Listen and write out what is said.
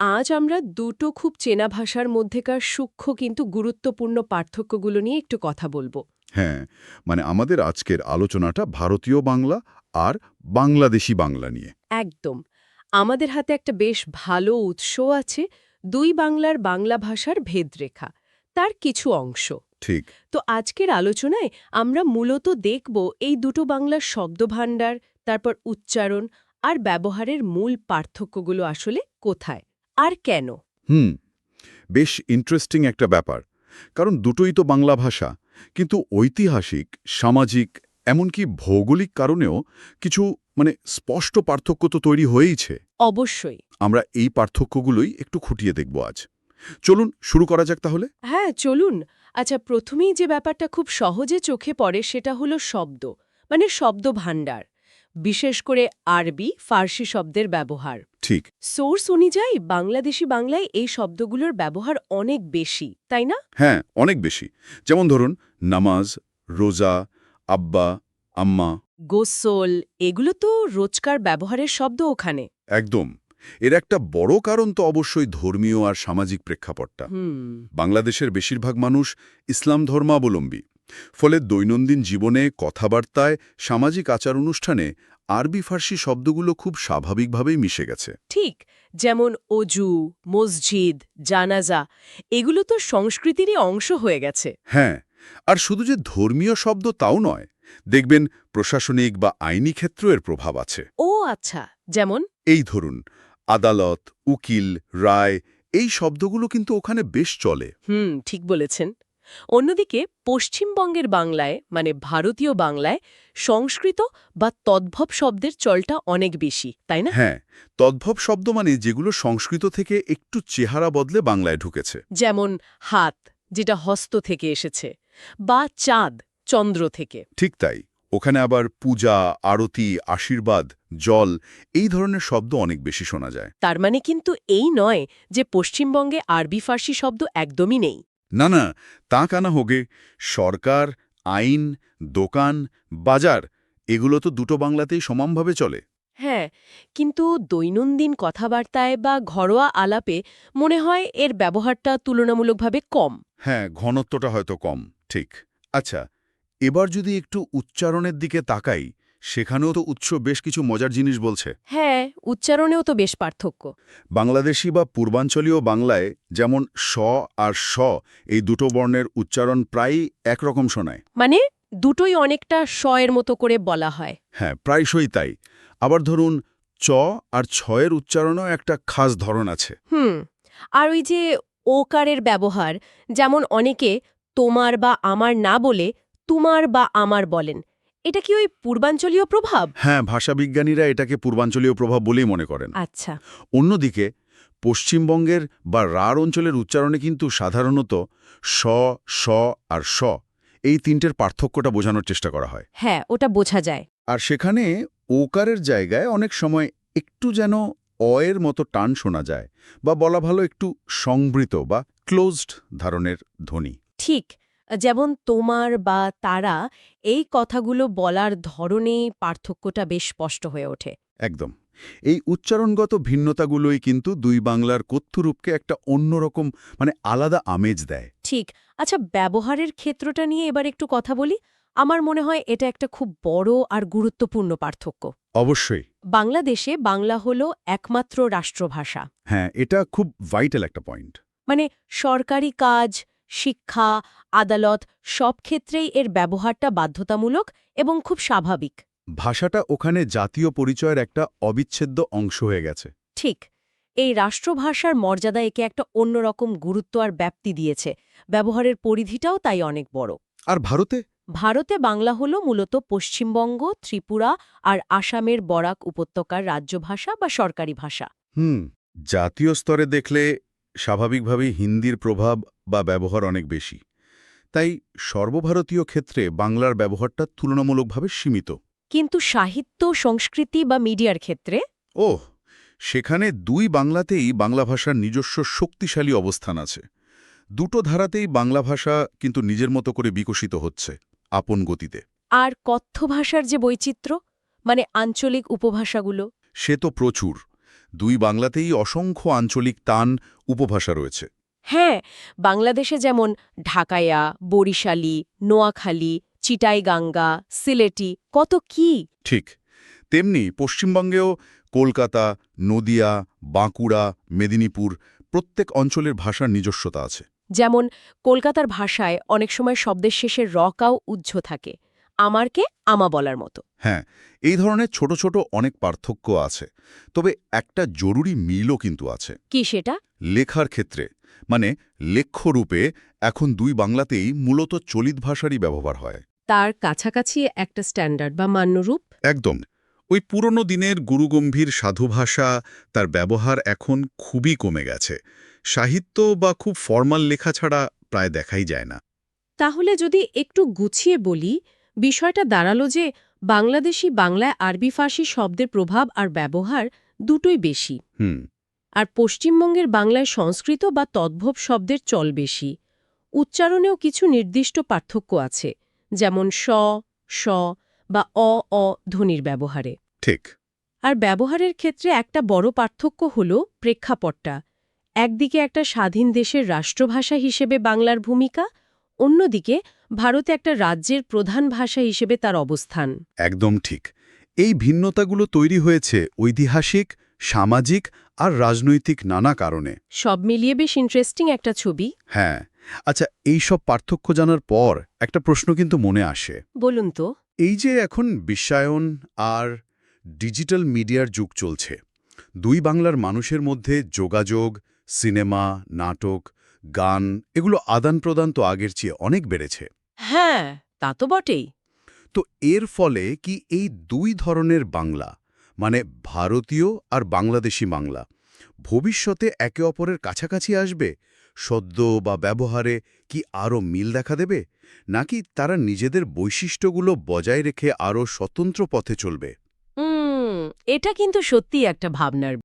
আজ আমরা দুটো খুব চেনা ভাষার মধ্যেকার সূক্ষ্ম কিন্তু গুরুত্বপূর্ণ পার্থক্যগুলো নিয়ে একটু কথা বলব। হ্যাঁ মানে আমাদের আজকের আলোচনাটা ভারতীয় বাংলা আর বাংলাদেশি বাংলা নিয়ে। একদম। আমাদের হাতে একটা বেশ ভালো উৎস আছে দুই বাংলার বাংলা ভাষার ভেদরেখা তার কিছু অংশ। ঠিক। তো আজকের আলোচনায় আমরা মূলত দেখব এই দুটো বাংলার শব্দভাণ্ডার তারপর উচ্চারণ আর ব্যবহারের মূল পার্থক্যগুলো আসলে কোথায়। আর কেন? হুম বেশ ইন্টারেস্টিং একটা ব্যাপার। কারণ দুটোই তো বাংলা ভাষা কিন্তু ঐতিহাসিক সামাজিক এমনকি ভৌগোলিক কারণেও কিছু মানে স্পষ্ট পার্থক্য তো তৈরি হয়েইছে। অবশ্যই। আমরা এই পার্থক্যগুলোই একটু খুঁটিয়ে দেখব আজ। চলুন শুরু করা যাক তাহলে। হ্যাঁ চলুন। আচ্ছা প্রথমেই যে ব্যাপারটা খুব সহজে চোখে পড়ে সেটা হলো শব্দ মানে শব্দ ভাণ্ডার বিশেষ করে আরবি ফার্সি শব্দের ব্যবহার। ঠিক। সোর্স অনুযায়ী বাংলাদেশি বাংলায় এই শব্দগুলোর ব্যবহার অনেক বেশি তাই না? হ্যাঁ অনেক বেশি। যেমন ধরুন নামাজ রোজা আব্বা আম্মা। গোসল এগুলো তো রোজকার ব্যবহারের শব্দ ওখানে। একদম। এর একটা বড় কারণ তো অবশ্যই ধর্মীয় আর সামাজিক প্রেক্ষাপটটা। বাংলাদেশের বেশিরভাগ মানুষ ইসলাম ধর্মাবলম্বী। ফলে দৈনন্দিন জীবনে কথাবার্তায় সামাজিক আচার অনুষ্ঠানে আরবি ফার্সি শব্দগুলো খুব স্বাভাবিকভাবেই মিশে গেছে। ঠিক যেমন অজু মসজিদ জানাজা এগুলো তো সংস্কৃতিরই অংশ হয়ে গেছে। হ্যাঁ আর শুধু যে ধর্মীয় শব্দ তাও নয় দেখবেন প্রশাসনিক বা আইনি ক্ষেত্রেও এর প্রভাব আছে। ও আচ্ছা যেমন? এই ধরুন আদালত উকিল রায় এই শব্দগুলো কিন্তু ওখানে বেশ চলে। হুম ঠিক বলেছেন। অন্যদিকে পশ্চিমবঙ্গের বাংলায় মানে ভারতীয় বাংলায় সংস্কৃত বা তদ্ভব শব্দের চলটা অনেক বেশি তাই না? হ্যাঁ তদ্ভব শব্দ মানে যেগুলো সংস্কৃত থেকে একটু চেহারা বদলে বাংলায় ঢুকেছে। যেমন হাত যেটা হস্ত থেকে এসেছে বা চাঁদ চন্দ্র থেকে। ঠিক তাই ওখানে আবার পূজা আরতি আশীর্বাদ জল এই ধরনের শব্দ অনেক বেশি শোনা যায়। তার মানে কিন্তু এই নয় যে পশ্চিমবঙ্গে আরবি ফার্সি শব্দ একদমই নেই। না না তা কানা হোগে? সরকার আইন দোকান বাজার এগুলো তো দুটো বাংলাতেই সমানভাবে চলে। হ্যাঁ কিন্তু দৈনন্দিন কথাবার্তায় বা ঘরোয়া আলাপে মনে হয় এর ব্যবহারটা তুলনামূলকভাবে কম। হ্যাঁ ঘনত্বটা হয়তো কম ঠিক। আচ্ছা এবার যদি একটু উচ্চারণের দিকে তাকাই সেখানেও তো উৎস বেশ কিছু মজার জিনিস বলছে। হ্যাঁ উচ্চারণেও তো বেশ পার্থক্য। বাংলাদেশি বা পূর্বাঞ্চলীয় বাংলায় যেমন স আর স এই দুটো বর্ণের উচ্চারণ প্রায়ই একরকম শোনায়। মানে দুটোই অনেকটা স এর মতো করে বলা হয়। হ্যাঁ প্রায়শই তাই। আবার ধরুন চ আর ছয়ের উচ্চারণও একটা খাস ধরন আছে। হুম আর ওই যে ওকারের ব্যবহার যেমন অনেকে তোমার বা আমার না বলে তোমার বা আমার বলেন। এটা কি ওই পূর্বাঞ্চলীয় প্রভাব? হ্যাঁ ভাষাবিজ্ঞানীরা এটাকে পূর্বাঞ্চলীয় প্রভাব বলেই মনে করেন। আচ্ছা। অন্যদিকে পশ্চিমবঙ্গের বা রাঢ় অঞ্চলের উচ্চারণে কিন্তু সাধারণত স স আর স এই তিনটের পার্থক্যটা বোঝানোর চেষ্টা করা হয়। হ্যাঁ ওটা বোঝা যায়। আর সেখানে ওকারের জায়গায় অনেক সময় একটু যেন অয়ের মতো টান শোনা যায় বা বলা ভালো একটু সংবৃত বা ক্লোজড ধারণের ধ্বনি। ঠিক। যেমন তোমার বা তারা এই কথাগুলো বলার ধরনে পার্থক্যটা বেশ স্পষ্ট হয়ে ওঠে। একদম। এই উচ্চারণগত ভিন্নতাগুলোই কিন্তু দুই বাংলার কথ্যরূপকে একটা অন্যরকম মানে আলাদা আমেজ দেয়। ঠিক। আচ্ছা ব্যবহারের ক্ষেত্রটা নিয়ে এবার একটু কথা বলি। আমার মনে হয় এটা একটা খুব বড় আর গুরুত্বপূর্ণ পার্থক্য। অবশ্যই। বাংলাদেশে বাংলা হল একমাত্র রাষ্ট্রভাষা। হ্যাঁ এটা খুব ভাইটাল একটা পয়েন্ট মানে সরকারি কাজ শিক্ষা আদালত সব ক্ষেত্রেই এর ব্যবহারটা বাধ্যতামূলক এবং খুব স্বাভাবিক। ভাষাটা ওখানে জাতীয় পরিচয়ের একটা অবিচ্ছেদ্য অংশ হয়ে গেছে। ঠিক। এই রাষ্ট্রভাষার মর্যাদা একে একটা অন্যরকম গুরুত্ব আর ব্যাপ্তি দিয়েছে। ব্যবহারের পরিধিটাও তাই অনেক বড়। আর ভারতে? ভারতে বাংলা হল মূলত পশ্চিমবঙ্গ ত্রিপুরা আর আসামের বরাক উপত্যকার রাজ্যভাষা বা সরকারি ভাষা। হুম জাতীয় স্তরে দেখলে স্বাভাবিকভাবেই হিন্দির প্রভাব বা ব্যবহার অনেক বেশি। তাই সর্বভারতীয় ক্ষেত্রে বাংলার ব্যবহারটা তুলনামূলকভাবে সীমিত। কিন্তু সাহিত্য সংস্কৃতি বা মিডিয়ার ক্ষেত্রে? ওহ সেখানে দুই বাংলাতেই বাংলা ভাষার নিজস্ব শক্তিশালী অবস্থান আছে। দুটো ধারাতেই বাংলা ভাষা কিন্তু নিজের মতো করে বিকশিত হচ্ছে আপন গতিতে। আর কথ্য ভাষার যে বৈচিত্র্য মানে আঞ্চলিক উপভাষাগুলো? সে তো প্রচুর। দুই বাংলাতেই অসংখ্য আঞ্চলিক তান উপভাষা রয়েছে। হ্যাঁ বাংলাদেশে যেমন ঢাকায়া বরিশালী নোয়াখালী চিটাইগাঙ্গা সিলেটি কত কি? ঠিক তেমনি পশ্চিমবঙ্গেও কলকাতা নদিয়া বাঁকুড়া মেদিনীপুর প্রত্যেক অঞ্চলের ভাষার নিজস্বতা আছে। যেমন কলকাতার ভাষায় অনেক সময় শব্দের শেষে রকাও উজ্জ্ব থাকে। আমারকে আমা বলার মতো। হ্যাঁ এই ধরনের ছোট ছোট অনেক পার্থক্য আছে তবে একটা জরুরি মিলও কিন্তু আছে। কি সেটা? লেখার ক্ষেত্রে মানে লেখ্যরূপে এখন দুই বাংলাতেই মূলত চলিত ভাষারই ব্যবহার হয়। তার কাছাকাছি একটা স্ট্যান্ডার্ড বা মান্যরূপ? একদম। ওই পুরনো দিনের গুরুগম্ভীর সাধুভাষা তার ব্যবহার এখন খুবই কমে গেছে। সাহিত্য বা খুব ফর্মাল লেখা ছাড়া প্রায় দেখাই যায় না। তাহলে যদি একটু গুছিয়ে বলি বিষয়টা দাঁড়াল যে বাংলাদেশি বাংলায় আরবি ফার্সি শব্দের প্রভাব আর ব্যবহার দুটোই বেশি। হুম। আর পশ্চিমবঙ্গের বাংলায় সংস্কৃত বা তদ্ভব শব্দের চল বেশি। উচ্চারণেও কিছু নির্দিষ্ট পার্থক্য আছে যেমন স স বা অ অ ধ্বনির ব্যবহারে। ঠিক। আর ব্যবহারের ক্ষেত্রে একটা বড় পার্থক্য হল প্রেক্ষাপটটা। একদিকে একটা স্বাধীন দেশের রাষ্ট্রভাষা হিসেবে বাংলার ভূমিকা অন্যদিকে ভারতে একটা রাজ্যের প্রধান ভাষা হিসেবে তার অবস্থান। একদম ঠিক। এই ভিন্নতাগুলো তৈরি হয়েছে ঐতিহাসিক সামাজিক আর রাজনৈতিক নানা কারণে। সব মিলিয়ে বেশ ইন্টারেস্টিং একটা ছবি। হ্যাঁ। আচ্ছা এই সব পার্থক্য জানার পর একটা প্রশ্ন কিন্তু মনে আসে। বলুন তো। এই যে এখন বিশ্বায়ন আর ডিজিটাল মিডিয়ার যুগ চলছে দুই বাংলার মানুষের মধ্যে যোগাযোগ সিনেমা নাটক গান এগুলো আদান প্রদান তো আগের চেয়ে অনেক বেড়েছে। হ্যাঁ তা তো বটেই। তো এর ফলে কি এই দুই ধরনের বাংলা মানে ভারতীয় আর বাংলাদেশি বাংলা ভবিষ্যতে একে অপরের কাছাকাছি আসবে? সদ্য বা ব্যবহারে কি আরও মিল দেখা দেবে? নাকি তারা নিজেদের বৈশিষ্ট্যগুলো বজায় রেখে আরও স্বতন্ত্র পথে চলবে? এটা কিন্তু সত্যিই একটা ভাবনার